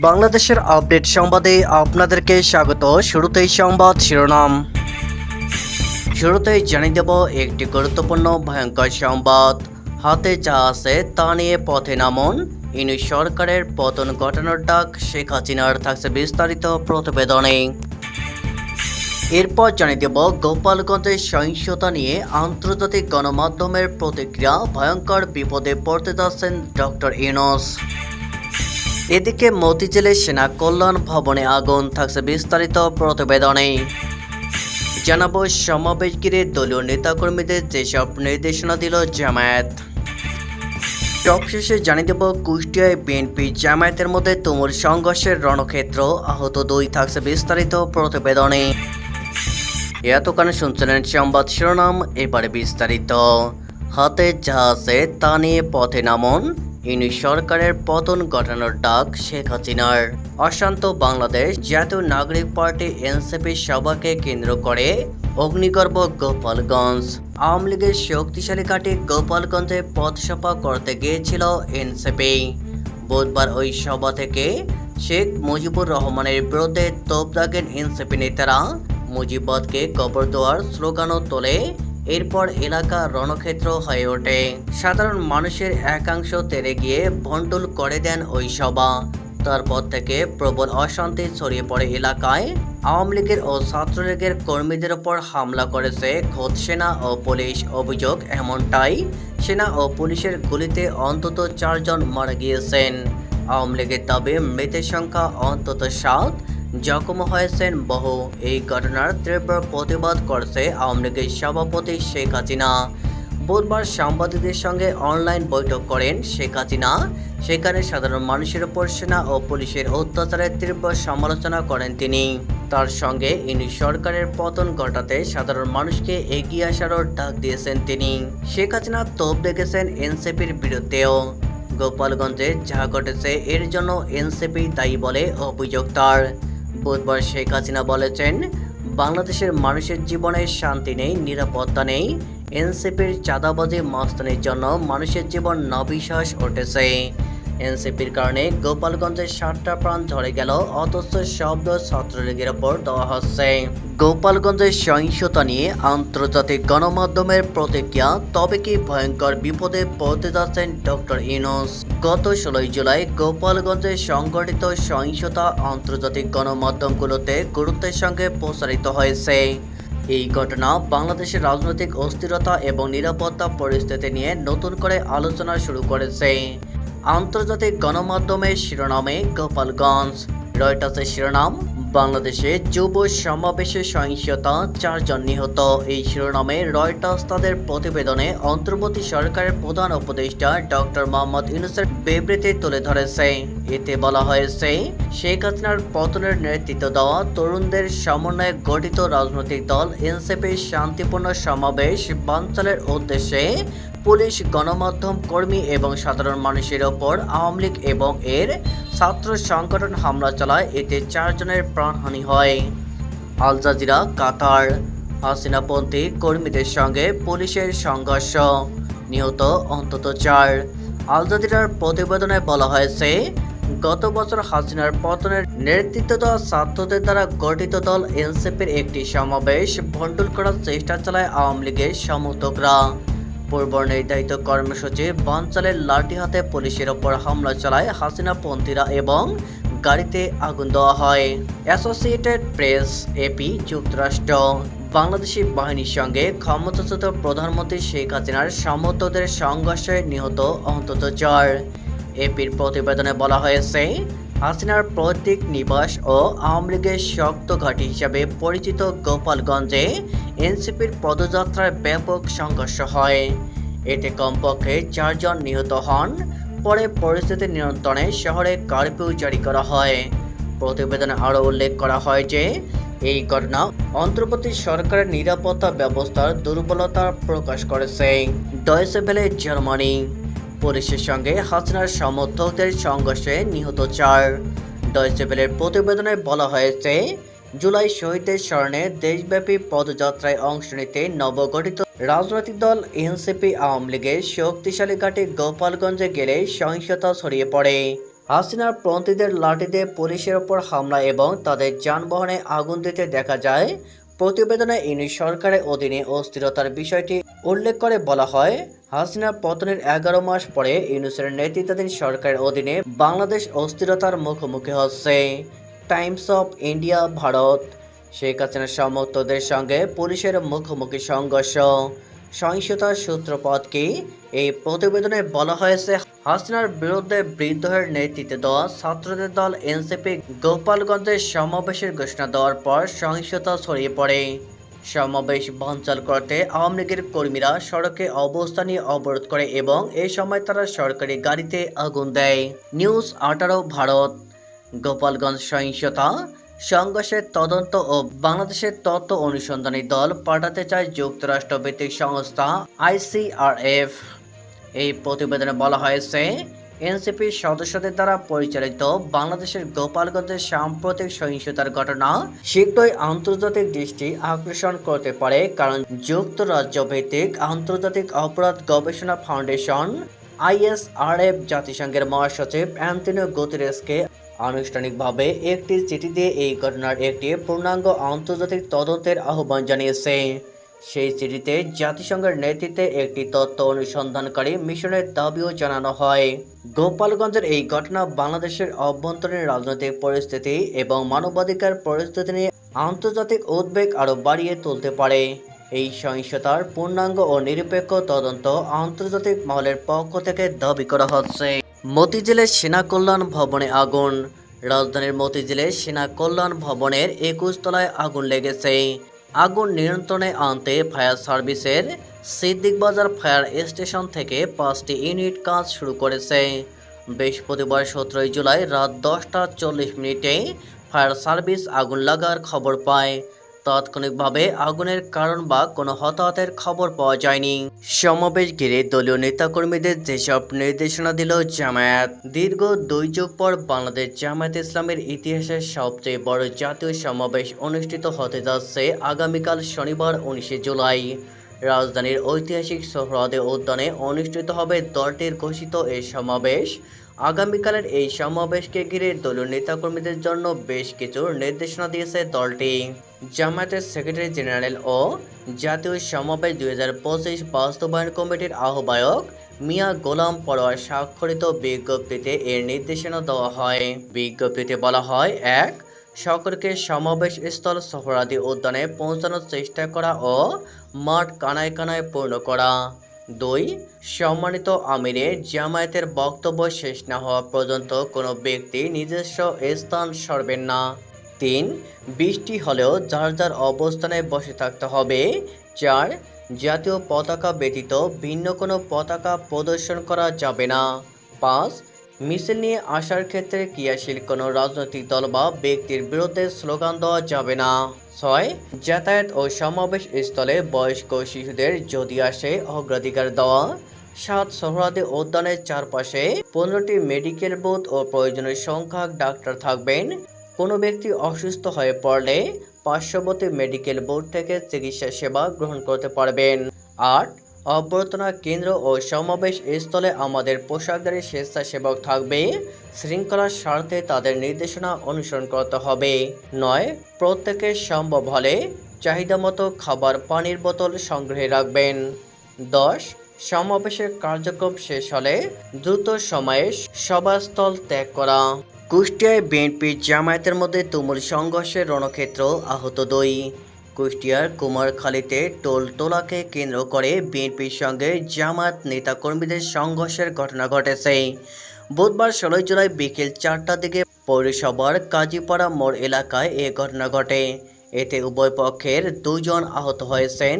বাংলাদেশের আপডেট সংবাদে আপনাদেরকে স্বাগত। শুরুতেই সংবাদ শিরোনাম। শুরুতেই জানিয়ে দেব একটি গুরুত্বপূর্ণ ভয়ঙ্কর সংবাদ। হাতে যা আছে তা নিয়ে পথে নামুন। ইনি সরকারের পতন ঘটানোর ডাক, শেখ হাসিনার থাকছে বিস্তারিত প্রতিবেদনে। এরপর জানিয়ে দেব গোপালগঞ্জের সহিংসতা নিয়ে আন্তর্জাতিক গণমাধ্যমের প্রতিক্রিয়া, ভয়ঙ্কর বিপদে পড়তে যাচ্ছেন ডক্টর ইনোস এদিকে মতিঝিলের সেনা কল্যাণ ভবনে আগুন থাকছে বিস্তারিত প্রতিবেদনে। জানাব সমাবেশ ঘিরে দলীয় নেতাকর্মীদের যেসব নির্দেশনা দিল জামায়াত। সবশেষে জানিয়ে দেব, কুষ্টিয়ায় বিএনপি জামায়াতের মধ্যে তুমুল সংঘর্ষের রণক্ষেত্র আহত দুই থাকছে বিস্তারিত প্রতিবেদনে। এতক্ষণে শুনছিলেন সংবাদ শিরোনাম, এবারে বিস্তারিত। হাতে আছে তা নিয়ে পথে নামুন ইনি সরকারের পতন ঘটানোর ডাক শেখ হাসিনার। অশান্ত বাংলাদেশ জাতীয় নাগরিক পার্টি এনসিপি সভাকে কেন্দ্র করে অগ্নিগর্ভ গোপালগঞ্জ। আওয়ামী লীগের শক্তিশালী ঘাঁটি গোপালগঞ্জে পথ পথসভা করতে গিয়েছিল এনসিপি। বুধবার ওই সভা থেকে শেখ মুজিবুর রহমানের বিরুদ্ধে তোপ দাগেন এনসিপি নেতারা মুজিববাদকে কবর দেওয়ার স্লোগানও তোলে এরপর এলাকা রণক্ষেত্র হয়ে ওঠে। সাধারণ মানুষের একাংশ তেরে গিয়ে ভণ্ডুল করে দেন ওই সভা। তারপর থেকে প্রবল অশান্তি ছড়িয়ে পড়ে এলাকায়। আওয়ামী লীগের ও ছাত্রলীগের কর্মীদের ওপর হামলা করেছে খোদ সেনা ও পুলিশ অভিযোগ এমনটাই। সেনা ও পুলিশের গুলিতে অন্তত চারজন মারা গিয়েছেন। আওয়ামী লীগের দাবি মৃতের সংখ্যা অন্তত সাত। জখম হয়েছেন বহু। এই ঘটনার তীব্র প্রতিবাদ করছে আওয়ামী লীগের সভাপতি শেখ হাসিনা। বুধবার সাংবাদিকদের সঙ্গে অনলাইন বৈঠক করেন শেখ হাসিনা। সেখানে সাধারণ মানুষের উপর সেনা ও পুলিশের অত্যাচারের তীব্র সমালোচনা করেন তিনি। তার সঙ্গে ইনি সরকারের পতন ঘটাতে সাধারণ মানুষকে এগিয়ে আসারও ডাক দিয়েছেন তিনি। শেখ হাসিনা তোপ দেখেছেন এনসিপির বিরুদ্ধেও। গোপালগঞ্জে যা ঘটেছে এর জন্য এনসিপি দায়ী বলে অভিযোগ তার। বুধবার শেখ হাসিনা বলেছেন, বাংলাদেশের মানুষের জীবনে শান্তি নেই, নিরাপত্তা নেই। এনসিপির চাঁদাবাজি মাস্তানির জন্য মানুষের জীবন নবিশ্বাস উঠেছে। এনসিপির কারণে গোপালগঞ্জের সাতটা প্রাণ ঝরে গেল, অথচ শব্দ ছাত্রলীগের ওপর দেওয়া হচ্ছে। গোপালগঞ্জের সহিংসতা নিয়ে আন্তর্জাতিক গণমাধ্যমের প্রতিক্রিয়া, তবে কি ভয়ঙ্কর বিপদে পড়তে যাচ্ছেন ডক্টর ইনোস গত ষোলোই জুলাই গোপালগঞ্জে সংঘটিত সহিংসতা আন্তর্জাতিক গণমাধ্যমগুলোতে গুরুত্বের সঙ্গে প্রসারিত হয়েছে। এই ঘটনা বাংলাদেশের রাজনৈতিক অস্থিরতা এবং নিরাপত্তা পরিস্থিতি নিয়ে নতুন করে আলোচনা শুরু করেছে। আন্তর্জাতিক গণমাধ্যমের শিরোনামে গোপালগঞ্জ, রয়টার্সের শিরোনাম, বাংলাদেশে যুব সমাবেশে সহিংসতা, চারজন নিহত। এই শিরোনামে রয়টার্স তাদের প্রতিবেদনে অন্তর্বর্তী সরকারের প্রধান উপদেষ্টা ডক্টর মোহাম্মদ ইউনুসের বিবৃতি তুলে ধরেছে। এতে বলা হয়েছে, শেখ হাসিনার পতনের নেতৃত্ব দেওয়া তরুণদের সমন্বয়ে গঠিত রাজনৈতিক দল এনসিপির শান্তিপূর্ণ সমাবেশ বানচালের উদ্দেশ্যে পুলিশ, গণমাধ্যম কর্মী এবং সাধারণ মানুষের ওপর আওয়ামী লীগ এবং এর ছাত্র সংগঠন হামলা চালায়। এতে চারজনের প্রাণহানি হয়। আল জাজিরা, কাতার, হাসিনাপন্থী কর্মীদের সঙ্গে পুলিশের সংঘর্ষ। নিহত অন্তত চার। আল জাজিরার প্রতিবেদনে বলা হয়েছে, গত বছর হাসিনার পতনের নেতৃত্ব দেওয়া ছাত্রদের দ্বারা গঠিত দল এনসিপির একটি সমাবেশ ভণ্ডুল করার চেষ্টা চালায় আওয়ামী লীগের সমর্থকরা। পূর্ব নির্ধারিত কর্মসূচি লাঠি হাতে পুলিশের ওপর হামলা চালায় হাসিনা পন্থীরা এবং গাড়িতে আগুন দেওয়া হয়। অ্যাসোসিয়েটেড প্রেস এপি যুক্তরাষ্ট্র। বাংলাদেশি বাহিনীর সঙ্গে ক্ষমতাচ্যুত প্রধানমন্ত্রী শেখ হাসিনার সমর্থকদের সংঘর্ষে নিহত অন্তত চার। এপির প্রতিবেদনে বলা হয়েছে হাসিনার পৈতৃক নিবাস ও আওয়ামী লীগের শক্ত ঘাঁটি হিসাবে পরিচিত গোপালগঞ্জে এনসিপির পদযাত্রায় ব্যাপক সংঘর্ষ হয়। এতে কমপক্ষে চারজন নিহত হন। পরে পরিস্থিতি নিয়ন্ত্রণে শহরে কারফিউ জারি করা হয়। প্রতিবেদনে আরও উল্লেখ করা হয় যে, এই ঘটনা অন্তর্বর্তী সরকারের নিরাপত্তা ব্যবস্থার দুর্বলতা প্রকাশ করেছে। Deutsche Welle, Germany. পুলিশের সঙ্গে হাসিনার সমর্থকদের সংঘর্ষে নিহত চার। ডয়েসেবেলের প্রতিবেদনে বলা হয়েছে, জুলাই শহীদদের স্মরণে দেশব্যাপী পদযাত্রায় অংশ নিতে নবগঠিত রাজনৈতিক দল এনসিপি আওয়ামী লীগের শক্তিশালী ঘাটে গোপালগঞ্জে গেলে সহিংসতা ছড়িয়ে পড়ে। হাসিনার পন্থীদের লাঠি দিয়ে পুলিশের ওপর হামলা এবং তাদের যানবাহনে আগুন দিতে দেখা যায় প্রতিবেদনে ইনি সরকারের অধীনে অস্থিরতার বিষয়টি উল্লেখ করে বলা হয়, হাসিনা পতনের এগারো মাস পরে ইউনুসের নেতৃত্বাধীন সরকারের অধীনে বাংলাদেশ অস্থিরতার মুখোমুখি হচ্ছে। Times of India, Bharat. Sheikh হাসিনার সমর্থকদের সঙ্গে পুলিশের মুখোমুখি সংঘর্ষ। সহিংসতার সূত্রপাত কি? এই প্রতিবেদনে বলা হয়েছে হাসিনার বিরুদ্ধে বিদ্রোহের নেতৃত্বে দেওয়া ছাত্রদের দল এনসিপি গোপালগঞ্জের সমাবেশের ঘোষণা দেওয়ার পর সহিংসতা ছড়িয়ে পড়ে। সমাবেশ বানচাল করতে আওয়ামী লীগের কর্মীরা সড়কে অবস্থান অবরোধ করে এবং এই সময় তারা সরকারি গাড়িতে আগুন দেয়। নিউজ আঠারো, ভারত। গোপালগঞ্জ সহিংসতা, সংঘর্ষের তদন্ত ও বাংলাদেশের তথ্য অনুসন্ধানী দল পাঠাতে চায় যুক্তরাষ্ট্র ভিত্তিক সংস্থা আইসিআরএফ। এই প্রতিবেদনে বলা হয়েছে এনসিপির সদস্যদের দ্বারা পরিচালিত বাংলাদেশের গোপালগঞ্জের সাম্প্রতিক সহিংসতার ঘটনা শীঘ্রই আন্তর্জাতিক দৃষ্টি আকর্ষণ করতে পারে কারণ যুক্তরাজ্য ভিত্তিক আন্তর্জাতিক অপরাধ গবেষণা ফাউন্ডেশন আইএসআরএফ জাতিসংঘের মহাসচিব অ্যান্টনিও গুতেরেসকে আনুষ্ঠানিকভাবে একটি চিঠি দিয়ে এই ঘটনার একটি পূর্ণাঙ্গ আন্তর্জাতিক তদন্তের আহ্বান জানিয়েছে। সেই চিঠিতে জাতিসংঘের নেতৃত্বে একটি তথ্য অনুসন্ধানকারী মিশনের দাবিও জানানো হয়। গোপালগঞ্জের এই ঘটনা বাংলাদেশের অভ্যন্তরীণ রাজনৈতিক পরিস্থিতি এবং মানবাধিকার পরিস্থিতি নিয়ে আন্তর্জাতিক উদ্বেগ আরও বাড়িয়ে তুলতে পারে। এই সহিংসতার পূর্ণাঙ্গ ও নিরপেক্ষ তদন্ত আন্তর্জাতিক মহলের পক্ষ থেকে দাবি করা হচ্ছে। মতিঝিলের সেনা কল্যাণ ভবনে আগুন। রাজধানীর মতিঝিলে সেনা কল্যাণ ভবনের একুশ তলায় আগুন লেগেছে। আগুন নিয়ন্ত্রণে আনতে ফায়ার সার্ভিসের সিদ্দিকবাজার ফায়ার স্টেশন থেকে পাঁচটি ইউনিট কাজ শুরু করেছে। বৃহস্পতিবার সতেরোই জুলাই রাত দশটা চল্লিশ মিনিটে ফায়ার সার্ভিস আগুন লাগার খবর পায়। তাৎক্ষণিকভাবে আগুনের কারণ বা কোনো হতাহতের খবর পাওয়া যায়নি। সমাবেশ ঘিরে দলীয় নেতাকর্মীদের যেসব নির্দেশনা দিল জামায়াত, দীর্ঘ দুই যুগ পর বাংলাদেশ জামায়াত ইসলামের ইতিহাসের সবচেয়ে বড় জাতীয় সমাবেশ অনুষ্ঠিত হতে যাচ্ছে আগামীকাল শনিবার উনিশে জুলাই। রাজধানীর ঐতিহাসিক সোহরাদে উদ্যানে অনুষ্ঠিত হবে দলটির ঘোষিত এই সমাবেশ। আগামীকালের এই সমাবেশকে ঘিরে দলীয় নেতাকর্মীদের জন্য বেশ কিছু নির্দেশনা দিয়েছে দলটি। জামায়াতের সেক্রেটারি জেনারেল ও জাতীয় সমাবেশ দুই হাজার পঁচিশ বাস্তবায়ন কমিটির আহ্বায়ক মিয়া গোলাম পরোয়ার স্বাক্ষরিত বিজ্ঞপ্তিতে এর নির্দেশনা দেওয়া হয়। বিজ্ঞপ্তিতে বলা হয়, এক, সকলকে সমাবেশ স্থল সোহরাদি উদ্যানে পৌঁছানোর চেষ্টা করা ও মাঠ কানায় কানায় পূর্ণ করা। দুই, সম্মানিত আমিরে, জামায়াতের বক্তব্য শেষ না হওয়া পর্যন্ত কোনো ব্যক্তি নিজস্ব স্থান সরবেন না। তিন, বৃষ্টি হলেও যার যার অবস্থানে বসে থাকতে হবে। চার, জাতীয় পতাকা ব্যতীত ভিন্ন কোনো পতাকা প্রদর্শন করা যাবে না। পাঁচ মিছিল নিয়ে আসার ক্ষেত্রে ক্রিয়াশীল কোনো রাজনৈতিক দল বা ব্যক্তির বিরুদ্ধে স্লোগান দেওয়া যাবে না। ছয়, যাতায়াত ও সমাবেশ স্থলে বয়স্ক শিশুদের যদি আসে অগ্রাধিকার দেওয়া। সাত সোহরাদে উদ্যানের চারপাশে পনেরোটি মেডিকেল বুথ ও প্রয়োজনীয় সংখ্যক ডাক্তার থাকবেন। কোনো ব্যক্তি অসুস্থ হয়ে পড়লে পার্শ্ববর্তী মেডিকেল বোর্ড থেকে চিকিৎসা সেবা গ্রহণ করতে পারবেন। আট অভ্যর্থনা কেন্দ্র ও সমাবেশ স্থলে আমাদের পোশাকধারী স্বেচ্ছাসেবক থাকবে। শৃঙ্খলার স্বার্থে তাদের নির্দেশনা অনুসরণ করতে হবে। নয় প্রত্যেকের সম্ভব হলে চাহিদা মতো খাবার, পানির বোতল সংগ্রহে রাখবেন। দশ, সমাবেশের কার্যক্রম শেষ হলে দ্রুত সময়ে সভাস্থল ত্যাগ করা। কুষ্টিয়ায় বিএনপি জামায়াতের মধ্যে তুমুল সংঘর্ষের রণক্ষেত্র আহত দুই। কুষ্টিয়ার কুমারখালীতে টোলতোলাকে কেন্দ্র করে বিএনপির সঙ্গে জামায়াত নেতাকর্মীদের সংঘর্ষের ঘটনা ঘটেছে। বুধবার ষোলোই জুলাই বিকেল চারটার দিকে পৌরসভার কাজীপাড়া মোড় এলাকায় এ ঘটনা ঘটে। এতে উভয় পক্ষের দুজন আহত হয়েছেন।